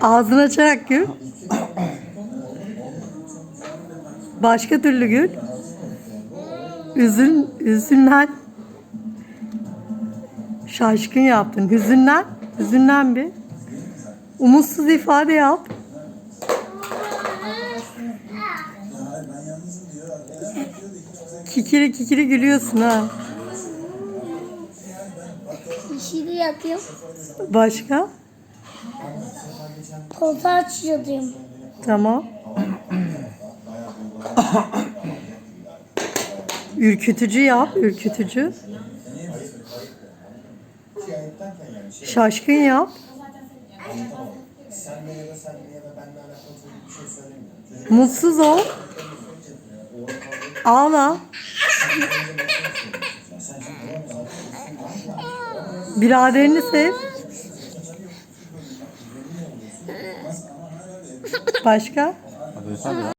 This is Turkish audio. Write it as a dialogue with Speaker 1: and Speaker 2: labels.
Speaker 1: Ağzını açarak gül. Başka türlü gül. Üzün, üzünlen. Şaşkın yaptın. Hüzünlen. Hüzünlen bir. Umutsuz ifade yap. Kikiri kikiri gülüyorsun ha.
Speaker 2: İşini yapıyorum.
Speaker 1: Başka?
Speaker 2: Koltuğa açıyordum.
Speaker 1: Tamam. ürkütücü yap, ürkütücü. Şaşkın yap. Mutsuz ol. Ağla. Biraderini sev. Başka?